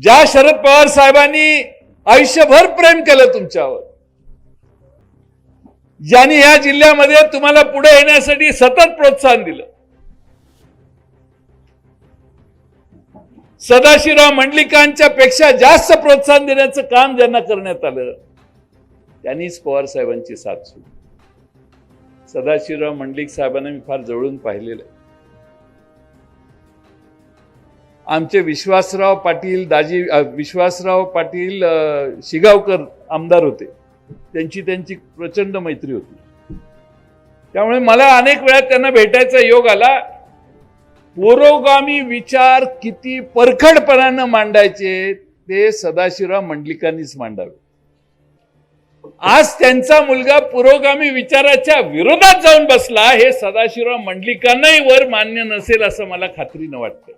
ज्या शरद पवार साहेबांनी आयुष्यभर प्रेम केलं तुमच्यावर ज्यांनी या जिल्ह्यामध्ये तुम्हाला पुढे येण्यासाठी सतत प्रोत्साहन दिलं. सदाशिवराव मंडलिकांच्या पेक्षा जास्त प्रोत्साहन देण्याचं काम ज्यांना करण्यात आलं त्यांनीच पवार साहेबांची साथ सुरू सदाशिवराव मंडलिक साहेबांना मी फार जवळून पाहिलेलं आहे. आमचे विश्वासराव पाटील दाजी विश्वासराव पाटील शिगावकर आमदार होते. त्यांची त्यांची प्रचंड मैत्री होती. त्यामुळे मला अनेक वेळा त्यांना भेटायचा योग आला. पुरोगामी विचार किती परखडपणानं मांडायचे ते सदाशिवराव मंडलिकांनीच मांडावे. आज त्यांचा मुलगा पुरोगामी विचाराच्या विरोधात जाऊन बसला हे सदाशिवराव मंडलिकांनाही वर मान्य नसेल असं मला खात्रीनं वाटतं.